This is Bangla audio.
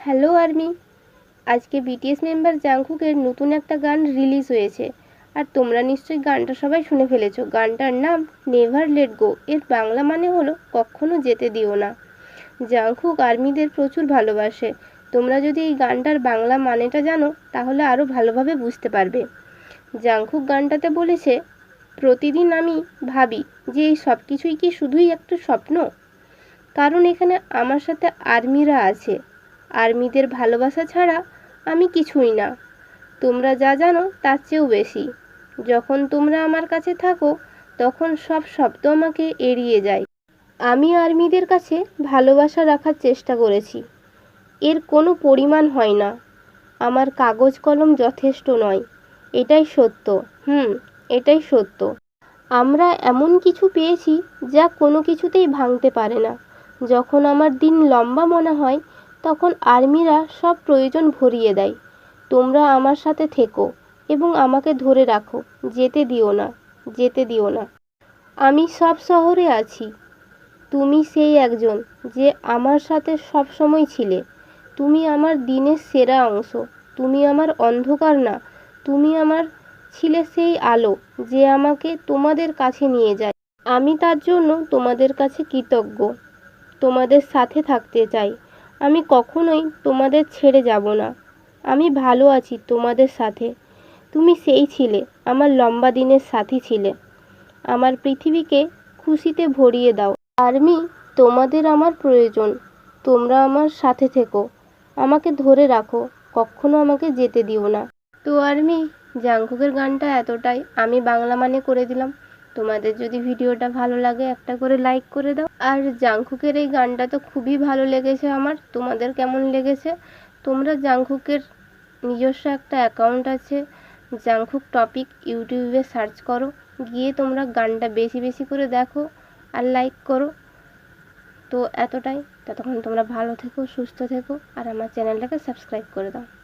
হ্যালো আর্মি, আজকে বিটিএস মেম্বার জাংকুকের নতুন একটা গান রিলিজ হয়েছে। আর তোমরা নিশ্চয়ই গানটা সবাই শুনে ফেলেছো। গানটার নাম নেভার লেট গো এর বাংলা মানে হলো কখনো যেতে দিও না। জাংকুক আর্মিদের প্রচুর ভালোবাসে। তোমরা যদি এই গানটার বাংলা মানেটা জানো, তাহলে আরও ভালোভাবে বুঝতে পারবে। জাংকুক গানটাতে বলেছে, প্রতিদিন আমি ভাবি যে এই সব কিছুই কি শুধুই একটা স্বপ্ন? কারণ এখানে আমার সাথে আর্মিরা আছে। আর্মিদের ভালোবাসা ছাড়া আমি কিছুই না। তোমরা যা জানো তার চেয়েও বেশি। যখন তোমরা আমার কাছে থাকো, তখন সব শব্দ আমাকে এড়িয়ে যায়। আমি আর্মিদের কাছে ভালোবাসা রাখার চেষ্টা করেছি। এর কোনো পরিমাণ হয় না। আমার কাগজ কলম যথেষ্ট নয়। এটাই সত্য। হুম, এটাই সত্য। আমরা এমন কিছু পেয়েছি যা কোনো কিছুতেই ভাঙতে পারে না। যখন আমার দিন লম্বা মনে হয় তখন আর্মিরা সব প্রয়োজন ভরিয়ে দেয়। তোমরা আমার সাথে থেকো এবং আমাকে ধরে রাখো। যেতে দিও না, যেতে দিও না। আমি সব শহরে আছি। তুমি সেই একজন যে আমার সাথে সব সময় ছিলে। তুমি আমার দিনের সেরা অংশ। তুমি আমার অন্ধকার না। তুমি আমার ছিলে সেই আলো যে আমাকে তোমাদের কাছে নিয়ে যায়। আমি তার জন্য তোমাদের কাছে কৃতজ্ঞ। তোমাদের সাথে থাকতে চাই। আমি কখনোই তোমাদের ছেড়ে যাব না। আমি ভালো আছি তোমাদের সাথে। তুমি সেই ছিলে, আমার লম্বা দিনের সাথী ছিলে। আমার পৃথিবীকে খুশিতে ভরিয়ে দাও। আর্মি, তোমাদের আমার প্রয়োজন। তোমরা আমার সাথে থেকো। আমাকে ধরে রাখো, কখনো আমাকে যেতে দিও না। তো আর্মি, জাংকুকের গানটা এতটাই আমি বাংলা মানে করে দিলাম। তোমাদের যদি ভিডিওটা ভালো লাগে, একটা করে লাইক করে দাও। আর জাংকুকের এই গানটা তো খুবই ভালো লেগেছে আমার। তোমাদের কেমন লেগেছে? তোমরা জাংকুকের নিজস্ব একটা অ্যাকাউন্ট আছে, জাংকুক টপিক ইউটিউবে সার্চ করো। গিয়ে তোমরা গানটা বেশি বেশি করে দেখো আর লাইক করো। তো এতটাই। ততক্ষণ তোমরা ভালো থেকো, সুস্থ থেকো আর আমার চ্যানেলটাকে সাবস্ক্রাইব করে দাও।